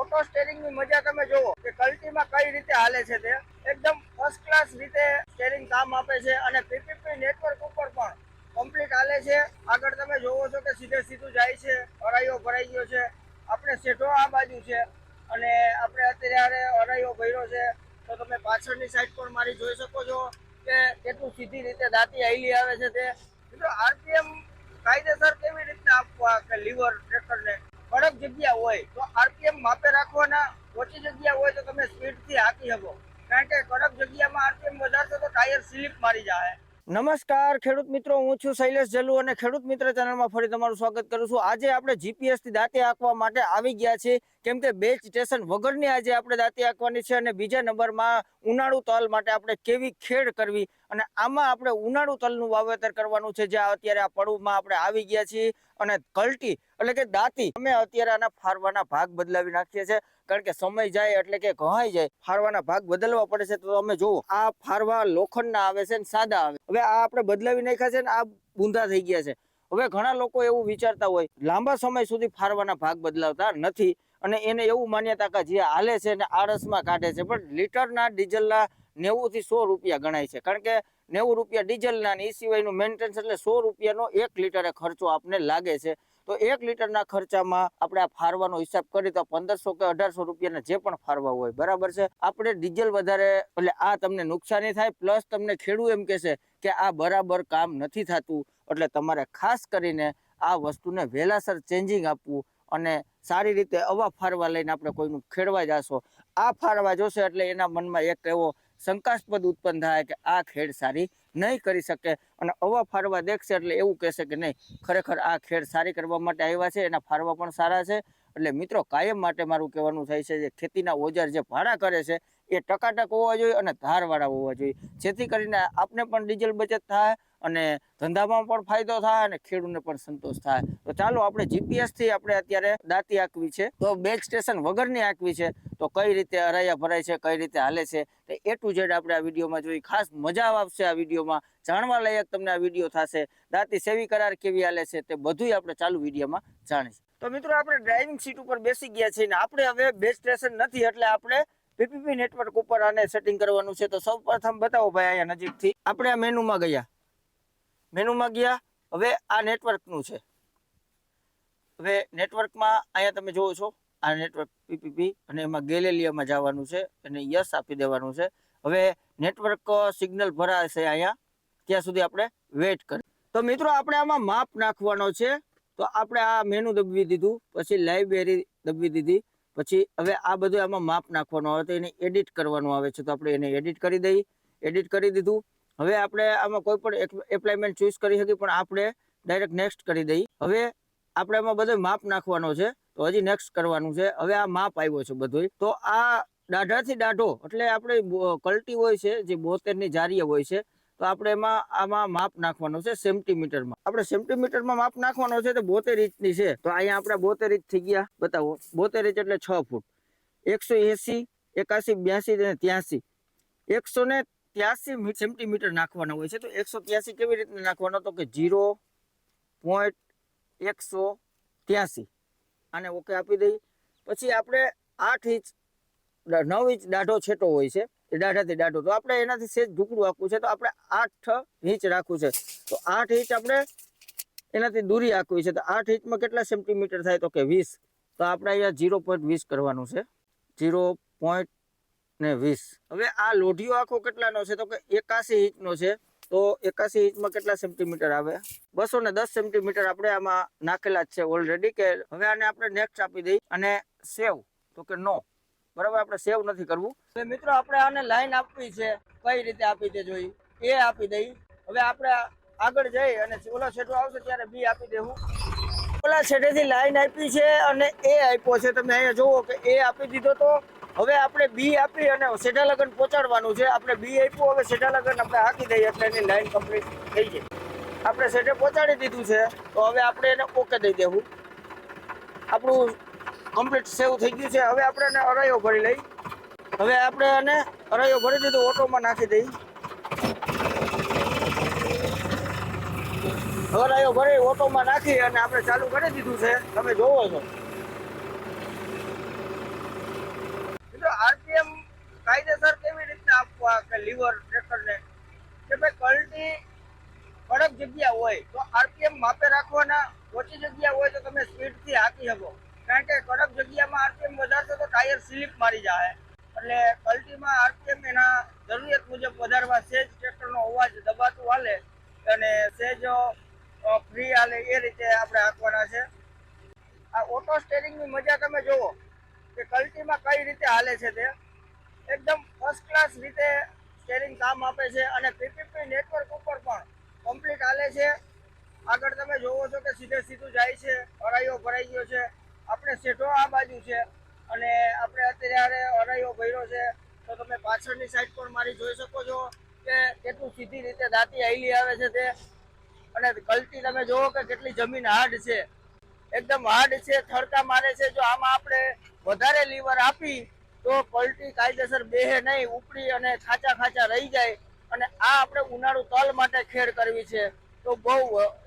Auto સ્ટેરિંગની મજા તમે જુઓ કે કલ્ટીમાં કઈ રીતે હાલે છે તે. એકદમ ફર્સ્ટ ક્લાસ રીતે સ્ટેરિંગ કામ આપે છે અને પીપીપી નેટવર્ક ઉપર પણ કમ્પ્લીટ હાલે છે. આગળ તમે જોવો છો કે સીધે સીધું જાય છે, અરાઈઓ ભરાઈ ગયો છે. આપણે સેઠો આ બાજુ છે અને આપણે અત્યારે અરાઈઓ ભર્યો છે. તો તમે પાછળની સાઈડ પણ મારી જોઈ શકો છો કે કેટલું સીધી રીતે દાંતી આઈલી આવે છે તે. મિત્રો આરપીએમ કાયદેસર કેવી રીતના આપવા કે લીવર ટ્રેક્ટરને? કડક જગ્યા હોય તો આરપીએમ માપે રાખવાના. ઓછી જગ્યા હોય તો તમે સ્પીડથી હાકી શકો. કારણ કે કડક જગ્યામાં આરપીએમ વધારશો તો ટાયર સ્લીપ મારી જાય નમસ્કાર, ખેડૂત મિત્રો. હું છું શૈલેષ જલ્લુ અને ખેડૂત મિત્ર ચેનલમાં ફરી તમારું સ્વાગત કરું છું. આજે આપણે જીપીએસથી દાંતી આંકવા માટે આવી ગયા છીએ કેમ કે બેચ સ્ટેશન વગરની આજે આપણે દાંતી આંકવાની છે અને બીજા નંબરમાં ઉનાળુ તલ માટે આપણે કેવી ખેડ કરવી અને આમાં આપણે ઉનાળુ તલનું વાવેતર કરવાનું છે. જે અત્યારે આ પડુમાં આપણે આવી ગયા છીએ અને કલટી એટલે કે દાંતી. અમે અત્યારે આના ફારવાના ભાગ બદલાવી નાખીએ છીએ. કારણ કે સમય જાય એટલે કે ઘવાઈ જાય. ફારવાના ભાગ બદલવા પડે છે તો તમે જુઓ, આ ફારવા લોખંડના આવે છે ને સાદા આવે. હવે આ આપણે બદલાવી નાખ્યા છે ને આ બુંદા થઈ ગયા છે. હવે ઘણા લોકો એવું વિચારતા હોય, લાંબા સમય સુધી ફારવાના ભાગ બદલાવતા નથી અને એને એવું માન્યતા કે જે હાલે છે ને આળસમાં કાઢે છે. પણ લીટરના ડીઝલના નેવું થી સો રૂપિયા ગણાય છે. કારણ કે નેવું રૂપિયા ડીઝલના ને એ સિવાયનું મેન્ટેનન્સ એટલે સો રૂપિયાનો એક લીટરે ખર્ચો આપને લાગે છે. તો એક લીટરના ખર્ચામાં આપણે આ ફારવાનો હિસાબ કરીએ તો પંદરસો કે અઢારસો રૂપિયાના જે પણ ફારવા હોય, બરાબર છે? આપણે ડીઝલ વધારે, એટલે આ તમને નુકસાની થાય, પ્લસ તમને ખેડૂત એમ કહેશે કે આ બરાબર કામ નથી થતું, એટલે તમારે ખાસ કરીને આ વસ્તુને વહેલાસર ચેન્જિંગ આપવું અને સારી રીતે અવા ફારવા લઈને આપણે કોઈનું ખેડવા જાશો. આ ફારવા જોશે એટલે એના મનમાં એક એવો શંકાસ્પદ ઉત્પન્ન થાય કે આ ખેડ સારી નહીં કરી શકે. અને અવા ફારવા દેખશે એટલે એવું કહેશે કે નહીં, ખરેખર આ ખેડ સારી કરવા માટે આવ્યા છે, એના ફારવા પણ સારા છે. એટલે મિત્રો, કાયમ માટે મારું કહેવાનું થાય છે જે ખેતીના ઓજાર જે ભાડા કરે છે, એ ટકાટક હોવા જોઈએ અને ધારવાળા હોવા જોઈએ. જેથી કરીને આપને પણ ડીઝલ બચત થાય અને ધંધામાં પણ ફાયદો થાય અને ખેડૂતને પણ સંતોષ થાય. તો ચાલો આપણે જીપીએસથી આપણે અત્યારે દાંતી આંકવી છે. તો બેક સ્ટેશન વગરની આંકવી છે. તો કઈ રીતે અરાયા ભરાય છે, કઈ રીતે હાલે છે, તો એ ટુ ઝેડ આપણે આ વિડીયોમાં જોઈ. ખાસ મજા આવશે આ વિડીયોમાં. જાણવા લાયક તમને આ વીડિયો થશે. દાંતી સેવી કરાર કેવી હાલે છે તે બધું આપણે ચાલુ વિડીયોમાં જાણીશું. તો મિત્રો આપણે ડ્રાઇવિંગ સીટ ઉપર બેસી ગયા છીએ ને આપણે હવે બે સ્ટેશન નથી એટલે આપણે પીપીપી નેટવર્ક ઉપર આને સેટિંગ કરવાનું છે. તો સૌ પ્રથમ બતાવો ભાઈ અહીંયા નજીકથી. આપણે આ મેનુમાં ગયા. મેનુમાં ગયા. હવે આ નેટવર્કનું છે. હવે નેટવર્કમાં અહીંયા તમે જુઓ છો, આ નેટવર્ક પીપીપી અને એમાં ગેલેલિયામાં જવાનું છે અને યસ આપી દેવાનું છે. હવે નેટવર્ક સિગ્નલ ભરાશે અહીંયા. ત્યાં સુધી આપણે વેઇટ કરી. તો મિત્રો, આપણે આમાં માપ નાખવાનો છે. તો આપણે આ મેનુ દબવી દીધું, પછી લાઇબ્રેરી દબવી દીધી, પછી હવે આ બધું આમાં માપ નાખવાનું આવે તો એને એડિટ કરવાનું આવે છે. તો આપણે એને એડિટ કરી દઈએ. એડિટ કરી દીધું. હવે આપણે આમાં કોઈ પણ એપ્લાયમેન્ટ ચૂઝ કરી શકીએ, પણ આપણે ડાયરેક્ટ નેક્સ્ટ કરી દઈએ. હવે આપણે આમાં બધો માપ નાખવાનો છે, તો હજી નેક્સ્ટ કરવાનું છે. હવે આ માપ આવ્યો છે બધું. તો આ દાઢાથી દાઢો, એટલે આપણે કલ્ટી હોય છે, જે બોતેરની જારીએ હોય છે, તો આપણે એમાં આમાં માપ નાખવાનું છે સેન્ટીમીટરમાં. આપણે સેન્ટીમીટરમાં માપ નાખવાનો છે તો બોતેર ઇંચની છે. તો અહીંયા આપણે બોતેર ઇંચ થઈ ગયા. બતાવો. બોતેર ઇંચ એટલે છ ફૂટ. એકસો એસી, એકાસી, બ્યાસી અને ત્યાંસી. એકસો ને ત્યાસી સેન્ટીમીટર નાખવાના હોય છે. તો એકસો ત્યાસી કેવી રીતે નાખવાનો? તો કે જીરો પોઈન્ટ એકસો ત્યાસી. આને ઓકે આપી દઈએ. પછી આપણે આઠ ઇંચ નવ ઇંચ દાઢો છેટો હોય છે. એ દાઢાથી દાઢો. તો આપણે એનાથી સેજ ઢુકડું આખું છે. તો આપણે આઠ ઇંચ રાખવું છે. તો આઠ ઇંચ આપણે એનાથી દૂરી આખવી છે. તો આઠ ઇંચમાં કેટલા સેન્ટીમીટર થાય? તો કે વીસ. તો આપણે અહીંયા જીરો પોઈન્ટ વીસ કરવાનું છે. જીરો પોઈન્ટ ને વીસ. હવે આ લોઢિયો આખો કેટલાનો છે? તો કે એકાસી ઇંચનો છે. તો એકાસી ઇંચમાં કેટલા સેન્ટીમીટર આવે? બસો ને દસ સેન્ટીમીટર આપણે આમાં નાખેલા જ છે ઓલરેડી કે હવે આને આપણે નેક્સ્ટ આપી દઈ અને સેવ. તો કે નો. બરાબર? આપણે સેવ નથી કરવું. હવે મિત્રો, આપણે આને લાઈન આપવી છે. કઈ રીતે આપી તે જોઈ? એ આપી દઈ. હવે આપણે આગળ જઈ અને ઓલા છેડો આવશે ત્યારે બી આપી દેવું. ઓલા છેડેથી લાઈન આપી છે અને એ આપ્યો છે. તમે અહીંયા જુઓ કે એ આપી દીધો તો હવે આપણે બી આપી અને સેઢા લગ્ન પહોંચાડવાનું છે. આપણે બી આપ્યું, હવે સેઢા લગ્ન આપણે હાકી દઈએ એટલે એની લાઈન કમ્પ્લીટ થઈ જાય આપણે સેઢે પહોંચાડી દીધું છે, તો હવે આપણે એને ઓકે દઈ દેવું. આપણું કમ્પ્લીટ સેવ થઈ ગયું છે. હવે આપણે એને અરાયો ભરી લઈ. હવે આપણે એને અરાયો ભરી દીધો, ઓટોમાં નાખી દઈ. અરાયો ભરી, ઓટોમાં નાખી અને આપણે ચાલુ કરી દીધું છે. તમે જોવો છો. લીવર ટ્રેક્ટરને કે ભાઈ કલ્ટી કડક જગ્યા હોય તો આરપીએમ માપે રાખવાના, ઓછી જગ્યા હોય તો તમે સ્પીડથી હાંકી શકો. કારણ કે કડક જગ્યામાં આરપીએમ વધારશો તો ટાયર સ્લીપ મારી જાય એટલે કલ્ટીમાં આરપીએમ એના જરૂરિયાત મુજબ વધારવા, સેજ ટ્રેક્ટરનો અવાજ દબાતું હાલે અને સેજ ફ્રી હાલે એ રીતે આપણે હાંકવાના છે. આ ઓટો સ્ટેરિંગની મજા તમે જુઓ કે કલ્ટીમાં કઈ રીતે હાલે છે તે. એકદમ ફર્સ્ટ ક્લાસ રીતે સ્ટેરિંગ કામ આપે છે અને પીપીપી નેટવર્ક ઉપર પણ કમ્પ્લીટ હાલે છે. આગળ તમે જોવો છો કે સીધે સીધું જાય છે, અરાઈઓ ભરાઈ ગયો છે. આપણે સેઠો આ બાજુ છે અને આપણે અત્યારે અરાઈઓ ભર્યો છે. તો તમે પાછળની સાઈડ પણ મારી જોઈ શકો છો કે કેટલું સીધી રીતે દાંતી આઈલી આવે છે તે. અને ગલતી તમે જોવો કે કેટલી જમીન હાર્ડ છે. એકદમ હાર્ડ છે, થડકા મારે છે. જો આમાં આપણે વધારે લીવર આપી તો પલટી કાયદેસર બેહે નહીં, ઉપડી અને ખાચા ખાચા રહી જાય, અને આ આપણે ઉનાળુ તલ માટે ખેડ કરવી છે, તો બહુ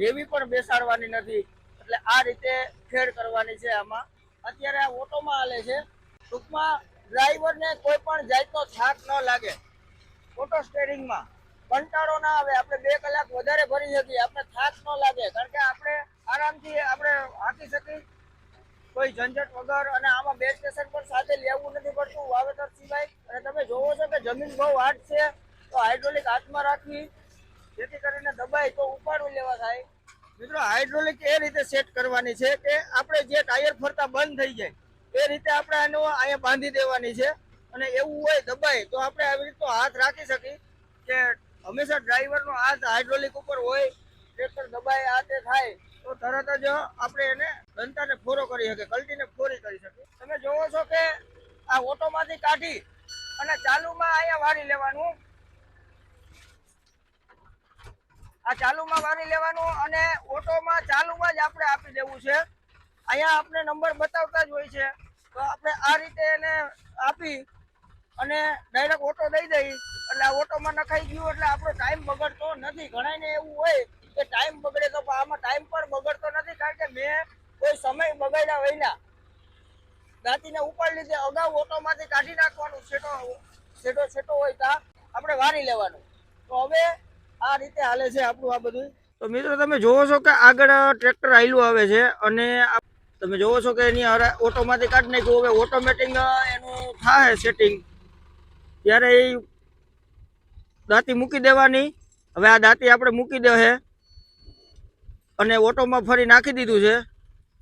હેવી પણ બેસાડવાની નથી. એટલે આ રીતે ખેડ કરવાની છે આમાં. અત્યારે આ ઓટોમાં હાલે છે. ટૂંકમાં ડ્રાઈવરને કોઈ પણ જાતનો થાક ન લાગે. ઓટો સ્ટેરિંગમાં કંટાળો ના આવે. આપણે બે કલાક વધારે ભરી શકીએ. આપણે થાક ન લાગે. કારણ કે આપણે આરામથી આપણે હાંકી શકીએ. કોઈ ઝંઝટ વગર અને આમાં બે સ્ટેશન પણ સાથે લેવું નથી પડતું. વાવેતર સિવાય. અને તમે જોવો છો કે જમીન બહુ હાર્ડ છે, તો હાઇડ્રોલિક હાથમાં રાખવી જેથી કરીને દબાય તો ઉપાડવું લેવા થાય. મિત્રો હાઇડ્રોલિક એ રીતે સેટ કરવાની છે કે આપણે જે ટાયર ફરતા બંધ થઈ જાય, એ રીતે આપણે આનો અહીંયા બાંધી દેવાની છે. અને એવું હોય દબાય તો આપણે આવી રીતનો હાથ રાખી શકીએ કે હંમેશા ડ્રાઈવરનો હાથ હાઇડ્રોલિક ઉપર હોય ટ્રેક્ટર દબાય, આ તે થાય. તો તરત જ આપણે એને દંતાને ફોરો કરી શકીએ કલ્ટીને ફોરી કરી શકીએ. તમે જોવો છો કે આ ઓટોમાંથી કાઢી અને ચાલુમાં અહીંયા વાળી લેવાનું. આ ચાલુમાં વાળી લેવાનું અને ઓટોમાં ચાલુમાં જ આપણે આપી દેવું છે. અહીંયા આપણે નંબર બતાવતા જ હોય છે. તો આપણે આ રીતે એને આપી અને ડાયરેક્ટ ઓટો દઈ દઈ. એટલે આ ઓટોમાં નખાઈ ગયું એટલે આપણો ટાઈમ બગડતો નથી. ઘણાને એવું હોય કે ટાઈમ બગડે તો આમાં ટાઈમ પણ બગડતો નથી કારણ કે મેં કોઈ સમય બગાડ્યા વહેલા. દાંતીને ઉપાડી લીધે, અગાઉ ઓટોમાંથી કાઢી નાખવાનું છેટો છેટો છેટો હોય ત્યાં આપણે વારી લેવાનું. તો હવે આ રીતે હાલે છે આપણું આ બધું. તો મિત્રો, તમે જોવો છો કે આગળ ટ્રેક્ટર આયલું આવે છે અને તમે જોવો છો કે એની હવે ઓટોમાંથી કાઢી નાખ્યું. હવે ઓટોમેટિક એનું થાય સેટિંગ ત્યારે એ દાંતી મૂકી દેવાની. હવે આ દાંતી આપણે મૂકી દે અને ઓટોમાં ફરી નાખી દીધું છે.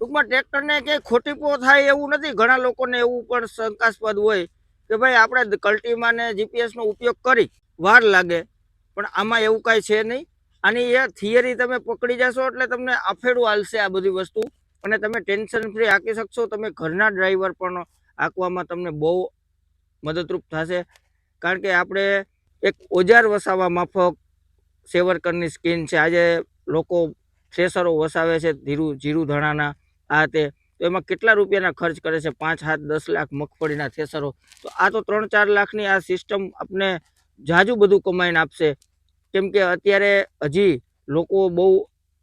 ટૂંકમાં ટ્રેક્ટરને ક્યાંય ખોટીપો થાય એવું નથી. ઘણા લોકોને એવું પણ શંકાસ્પદ હોય કે ભાઈ, આપણે કલ્ટીમાં ને જીપીએસનો ઉપયોગ કરી વાર લાગે, પણ આમાં એવું કાંઈ છે નહીં. આની એ થિયરી તમે પકડી જશો એટલે તમને આફેડું હાલશે આ બધી વસ્તુ. અને તમે ટેન્શન ફ્રી હાંકી શકશો. તમે ઘરના ડ્રાઈવર પણ હાંકવામાં તમને બહુ મદદરૂપ થશે. કારણ કે આપણે એક ઓજાર વસાવવા માફક સેવરકરની સ્કીમ છે. આજે લોકો થ્રેસરો વસાવે છે ધીરું, જીરું ધણાના આ તે. તો એમાં કેટલા રૂપિયાના ખર્ચ કરે છે? પાંચ હાથ દસ લાખ મગફળીના થ્રેસરો તો આ તો ત્રણ, ચાર લાખની આ સિસ્ટમ આપને જાજુ બધું કમાઈને આપશે. કેમ કે અત્યારે હજી લોકો બહુ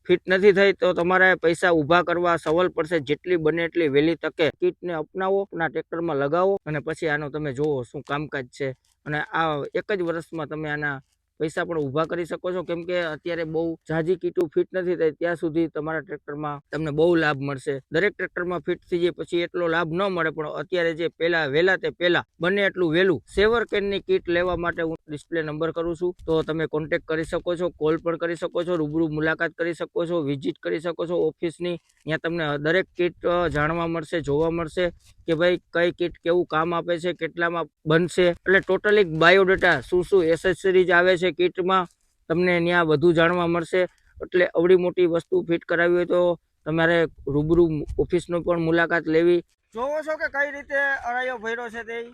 ફિટ નથી થઈ, તો તમારે પૈસા ઊભા કરવા સવલ પડશે જેટલી બને એટલી વહેલી તકે. કીટને અપનાવો આપણા ટ્રેક્ટરમાં લગાવો અને પછી આનો તમે જુઓ શું કામકાજ છે. અને આ એક જ વર્ષમાં તમે આના પૈસા પણ ઊભા કરી શકો છો. કેમ કે અત્યારે બહુ ઝાઝી કીટું ફિટ નથી થઈ. ત્યાં સુધી તમારા ટ્રેક્ટરમાં તમને બહુ લાભ મળશે. દરેક ટ્રેક્ટરમાં ફિટ થઈ જાય પછી એટલો લાભ ન મળે, પણ અત્યારે જે પહેલા વહેલા તે પહેલા બને એટલું વહેલું. સેવર કેનની કીટ લેવા માટે હું ડિસ્પ્લે નંબર કરું છું. તો તમે કોન્ટેક કરી શકો છો કોલ પણ કરી શકો છો, રૂબરૂ મુલાકાત કરી શકો છો વિઝિટ કરી શકો છો ઓફિસની ત્યાં તમને દરેક કીટ જાણવા મળશે, જોવા મળશે કે ભાઈ કઈ કીટ કેવું કામ આપે છે, કેટલામાં બનશે. એટલે ટોટલી બાયોડેટા શું શું એસેસરીઝ આવે છે કીટમાં, તમને ત્યાં વધુ જાણવા મળશે. એટલે અવડી મોટી વસ્તુ ફિટ કરાવી હોય તો તમારે રૂબરૂ ઓફિસનો પણ મુલાકાત લેવી. જોવો છો કે કઈ રીતે અરાયો ભર્યો છે તે?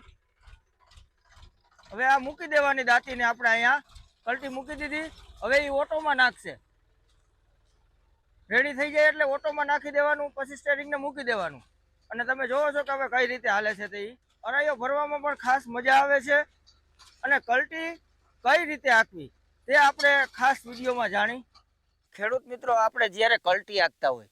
હવે આ મૂકી દેવાની દાંતીને આપણે અહીંયા. કલટી મૂકી દીધી. હવે એ ઓટોમાં નાખશે. રેડી થઈ જાય એટલે ઓટોમાં નાખી દેવાનું, પછી સ્ટેરિંગને મૂકી દેવાનું. અને તમે જોવો છો કે હવે કઈ રીતે હાલે છે તે. અરાઈઓ ભરવામાં પણ ખાસ મજા આવે છે. અને કલટી કઈ રીતે આપવી તે આપણે ખાસ વિડીયોમાં જાણી. ખેડૂત મિત્રો, આપણે જ્યારે કલટી આંકતા હોય,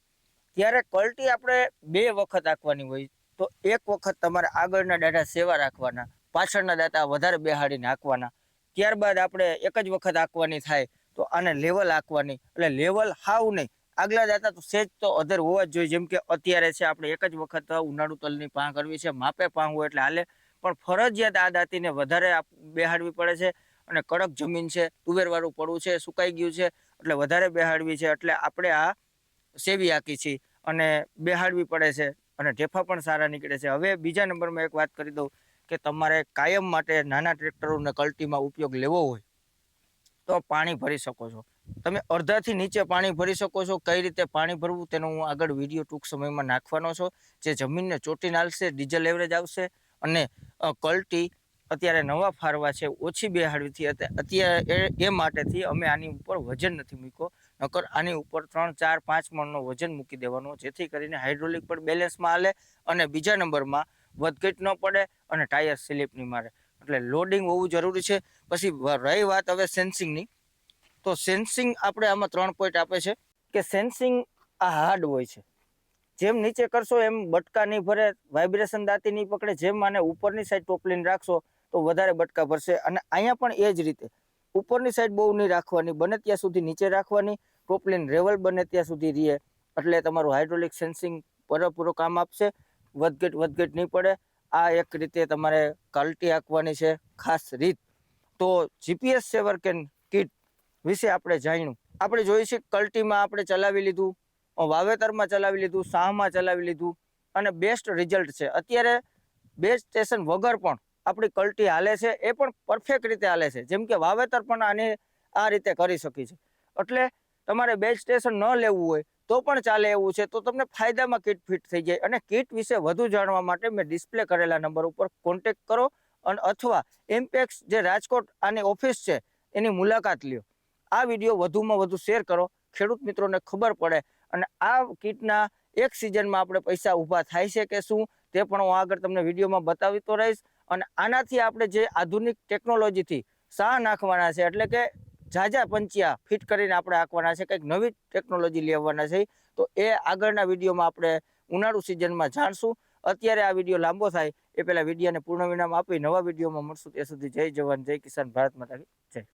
ત્યારે કલટી આપણે બે વખત આંકવાની હોય. તો એક વખત તમારે આગળના દાંડા સેવા રાખવાના, પાછળના દાંતા વધારે બેહાડીને હાંકવાના ત્યારબાદ આપણે એક જ વખત આંકવાની થાય, તો આને લેવલ આંકવાની. એટલે લેવલ હાવ નહીં. આગલા દાતા તો સેજ તો અધર હોવા જ જોઈએ, જેમ કે અત્યારે છે, આપણે એક જ વખત ઉનાળુ તલની પાં કરવી છે, માપે પાં હોય એટલે હાલે. પણ ફરજિયાત આ દાંતીને વધારે બેહાડવી પડે છે. અને કડક જમીન છે, તુવેરવાળું પડવું છે, સુકાઈ ગયું છે, એટલે વધારે બેહાડવી છે, એટલે આપણે આ સેવી આકી છીએ અને બેહાડવી પડે છે અને ઢેફા પણ સારા નીકળે છે. હવે બીજા નંબરમાં એક વાત કરી દઉં કે તમારે કાયમ માટે નાના ટ્રેક્ટરોને કલ્ટીમાં ઉપયોગ લેવો હોય તો પાણી ભરી શકો છો. તમે અડધાથી નીચે પાણી ભરી શકો છો. કઈ રીતે પાણી ભરવું તેનો હું આગળ વીડિયો ટૂંક સમયમાં નાખવાનો છું. જે જમીનને ચોટી નાલશે ડીઝલ એવરેજ આવશે અને કલ્ટી અત્યારે નવા ફારવા છે, ઓછી બેહાડવીથી અત- અત્યારે એ માટેથી અમે આની ઉપર વજન નથી મૂક્યો. નકર આની ઉપર ત્રણ, ચાર, પાંચ મણનો વજન મૂકી દેવાનો, જેથી કરીને હાઇડ્રોલિક પણ બેલેન્સમાં હાલે અને બીજા નંબરમાં વધઘટ ન પડે અને ટાયર સ્લીપ નહીં મારે. એટલે લોડિંગ હોવું જરૂરી છે. પછી રહી વાત હવે સેન્સિંગની. તો સેન્સિંગ આપણે આમાં ત્રણ પોઈન્ટ આપે છે કે સેન્સિંગ આ હાર્ડ હોય છે. જેમ નીચે કરશો એમ બટકા નહીં ભરે, વાઇબ્રેશન દાંતી નહીં પકડે, જેમ આને ઉપરની સાઈડ ટોપલીને રાખશો તો વધારે બટકા ભરશે. અને અહીંયા પણ એ જ રીતે. ઉપરની સાઈડ બહુ નહીં રાખવાની, બને ત્યાં સુધી નીચે રાખવાની. ટોપલીન રેવલ બને ત્યાં સુધી રહે. એટલે તમારું હાઇડ્રોલિક સેન્સિંગ પૂરેપૂરું કામ આપશે. વધઘટ વધઘટ નહીં પડે. આ એક રીતે તમારે કલ્ટી આંકવાની છે ખાસ રીત. તો જીપીએસ સેવર કેન કિટ વિશે આપણે જાણ્યું. આપણે જોઈ છીએ કલ્ટીમાં આપણે ચલાવી લીધું, વાવેતરમાં ચલાવી લીધું સાહમાં ચલાવી લીધું. અને બેસ્ટ રિઝલ્ટ છે. અત્યારે બેસ્ટ સ્ટેશન વગર પણ આપણી કલ્ટી હાલે છે, એ પણ પરફેક્ટ રીતે હાલે છે. જેમ કે વાવેતર પણ આની આ રીતે કરી શકી છે. એટલે તમારે બે સ્ટેશન ન લેવું હોય તો પણ ચાલે એવું છે, તો તમને ફાયદામાં કીટ ફિટ થઈ જાય. અને કીટ વિશે વધુ જાણવા માટે મેં ડિસ્પ્લે કરેલા નંબર ઉપર કોન્ટેક કરો અને અથવા ઇમ્પેક્સ જે રાજકોટ આની ઓફિસ છે, એની મુલાકાત લ્યો. આ વીડિયો વધુમાં વધુ શેર કરો. ખેડૂત મિત્રોને ખબર પડે. અને આ કીટના એક સિઝનમાં આપણે પૈસા ઊભા થાય છે કે શું, તે પણ હું આગળ તમને વિડીયોમાં બતાવતો રહીશ. અને આનાથી આપણે જે આધુનિક ટેકનોલોજીથી શાહ નાખવાના છે, એટલે કે ઝાઝા પંચિયા ફિટ કરીને આપણે આંકવાના છે, કંઈક નવી ટેકનોલોજી લેવાના છે, તો એ આગળના વિડીયોમાં આપણે ઉનાળુ સિઝનમાં જાણશું. અત્યારે આ વીડિયો લાંબો થાય, એ પહેલાં વિડીયોને પૂર્ણ વિરામ આપી, નવા વિડીયોમાં મળશું. ત્યાં સુધી જય જવાન, જય કિસાન ભારત માતા જય.